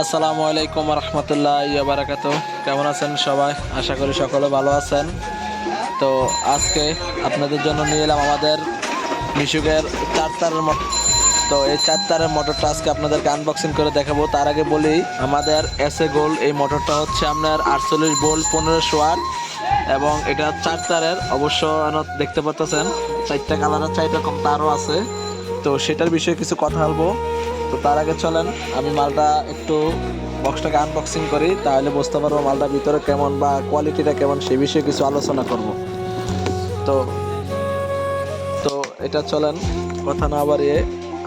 আসসালামু আলাইকুম রহমতুল্লাহ বারাকাতু কেমন আছেন সবাই? আশা করি সকলে ভালো আছেন। তো আজকে আপনাদের জন্য নিয়ে এলাম আমাদের মিশুকের চার তারের মোটর তো এই চার তারের মোটরটা আজকে আপনাদেরকে আনবক্সিং করে দেখাবো। তার আগে বলি, আমাদের এস এ গোল্ড এই মোটরটা হচ্ছে আপনার আটচল্লিশ বোল্ট পনেরোশো ওয়াট এবং এটা চার তারের, অবশ্য দেখতে পাচ্ছেন চারটা কালারের চার রকম তারও আছে। তো সেটার বিষয়ে কিছু কথা বলব। তো তার আগে চলেন, আমি মালটা একটু বক্সটাকে আনবক্সিং করি, তাহলে বুঝতে পারব মালটা ভিতরে কেমন বা কোয়ালিটিটা কেমন, সে বিষয়ে কিছু আলোচনা করব। তো তো এটা চলেন, কথা না বাড়িয়ে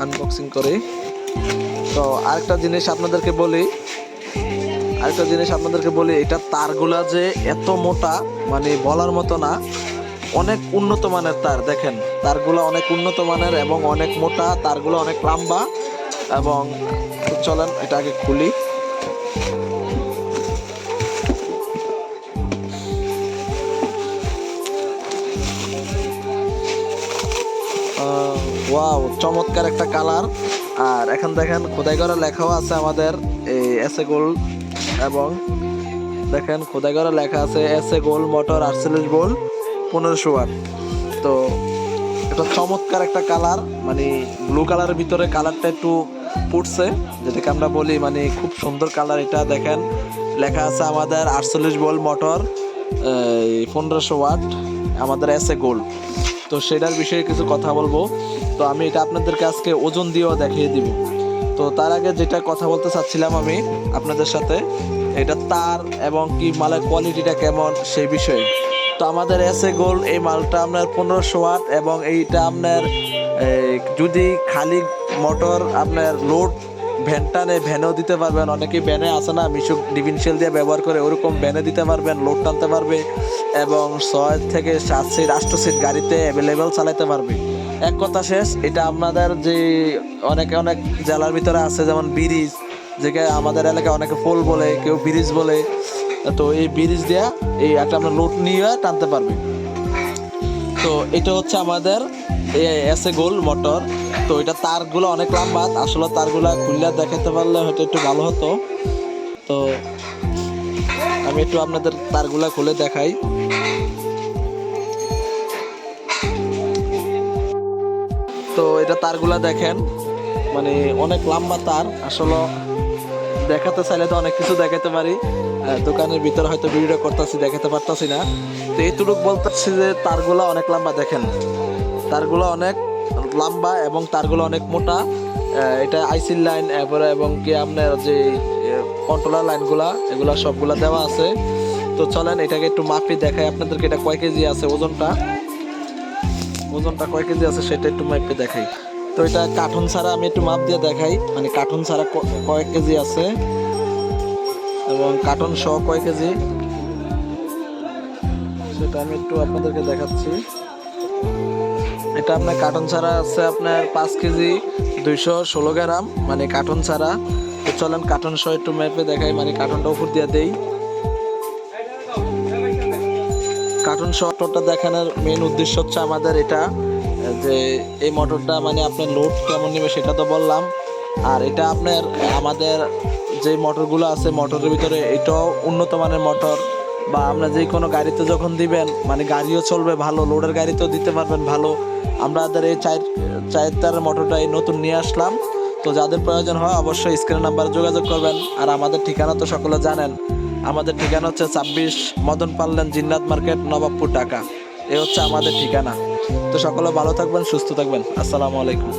আনবক্সিং করি। তো আরেকটা জিনিস আপনাদেরকে বলি আরেকটা জিনিস আপনাদেরকে বলি, এটা তারগুলা যে এত মোটা মানে বলার মতো না, অনেক উন্নত মানের তার, দেখেন। তারগুলো অনেক উন্নত মানের এবং অনেক মোটা, তারগুলো অনেক লম্বা, এবং চলেন, এটা আগে খুলি। ওয়াও, চমৎকার একটা কালার। আর এখন দেখেন, খোদাই করা লেখাও আছে আমাদের এই এসে গোল্ড। এবং দেখেন খোদাই করা লেখা আছে এস এ গোল মোটর আটচল্লিশ বোল পনেরোশো ওয়াট। তো এটা চমৎকার একটা কালার মানে ব্লু কালারের ভিতরে কালারটা একটু ফুটছে, যেটাকে আমরা বলি মানে খুব সুন্দর কালার এটা। দেখেন, লেখা আছে আমাদের আটচল্লিশ বোল মোটর পনেরোশো ওয়াট, আমাদের এস এ গোল্ড তো সেটার বিষয়ে কিছু কথা বলব। তো আমি এটা আপনাদেরকে আজকে ওজন দিয়েও দেখিয়ে দিব। তো তার আগে যেটা কথা বলতে চাচ্ছিলাম আমি আপনাদের সাথে, এটা তার এবং কি মালের কোয়ালিটিটা কেমন সেই বিষয়ে। তো আমাদের এসে গোল এই মালটা আপনার পনেরোশো ওয়াট এবং এইটা আপনার যদি খালি মোটর আপনার লোড ভ্যান টানে ভ্যানেও দিতে পারবেন, অনেকেই ভ্যানে আসে না, মিশুক ডিভিনশিয়াল দিয়ে ব্যবহার করে ওরকম ভ্যানে দিতে পারবেন লোড টানতে পারবে এবং ছয় থেকে সাত সিট আষ্ট সিট গাড়িতে অ্যাভেলেবেল চালাতে পারবে। এক কথা শেষ, এটা আপনাদের যে অনেকে অনেক জেলার ভিতরে আছে, যেমন ব্রিজ যেটা আমাদের এলাকায় অনেকে পোল বলে, কেউ ব্রিজ বলে, তো এই ব্রিজ দেয়া এই একটা আমরা লোড নিয়ে টানতে পারবে। তো এটা হচ্ছে আমাদের এসে গোল মোটর, তো এটা তারগুলো অনেক লম্বা, আসলে তারগুলো খুললে দেখাতে পারলে হয়তো একটু ভালো হতো। তো আমি একটু আপনাদের তারগুলা খুলে দেখাই। তো এটা তারগুলা দেখেন। মানে অনেক লম্বা তার। আসলে দেখাতে চাইলে তো অনেক কিছু দেখাতে পারি। দোকানের ভিতরে হয়তো ভিডিও করতেছি দেখাতে পারতাছি না। তো এইটুকু বলতেছি যে তারগুলা অনেক লম্বা, দেখেন। তারগুলো অনেক লম্বা এবং তারগুলো অনেক মোটা। এটা আইসির লাইন, এরপরে এবং কি আপনার যে কন্ট্রোলার লাইনগুলা, এগুলা সবগুলা দেওয়া আছে। তো চলেন, এটাকে একটু মাপি দেখাই আপনাদেরকে, এটা কয় কেজি আছে ওজনটা? ওজনটা কয় কেজি আছে সেটা একটু মাপে দেখাই। তো এটা কার্টুন ছাড়া আমি একটু মাপ দিয়ে দেখাই। মানে কার্টুন ছাড়া ক- কয় কেজি আছে। এবং কার্টুন সহ কয় কেজি? সেটা আমি একটু আপনাদেরকে দেখাচ্ছি। এটা আপনার কার্টুন ছাড়া আছে আপনার পাঁচ কেজি দুইশো ষোলো গ্রাম। মানে কার্টুন ছাড়া। চলেন কার্টুন সহ একটু মেপে দেখাই। মানে কার্টুনটা উপর দিয়ে দেই। কার্টুন শটটা দেখানোর মেন উদ্দেশ্য হচ্ছে আমাদের এটা, যে এই মোটরটা মানে আপনার লোড কেমন নেবে সেটা তো বললাম। আর এটা আপনার, আমাদের যে মোটরগুলো আছে মোটরের ভিতরে এটাও উন্নত মানের মোটর বা আমরা যে কোনো গাড়িতে যখন দিবেন মানে গাড়িও চলবে ভালো লোডের গাড়িতেও দিতে পারবেন ভালো। আমাদের এই চার চার তারের মোটরটা এই নতুন নিয়ে আসলাম। তো যাদের প্রয়োজন হয় অবশ্যই স্ক্রিন নাম্বার যোগাযোগ করবেন। আর আমাদের ঠিকানা তো সকলে জানেন। আমাদের ঠিকানা হচ্ছে ছাব্বিশ মদন পাল্লেন জিন্নাত মার্কেট, নবাবপুর, ঢাকা। এ হচ্ছে আমাদের ঠিকানা। তো সকলে ভালো থাকবেন, সুস্থ থাকবেন। আসসালামু আলাইকুম।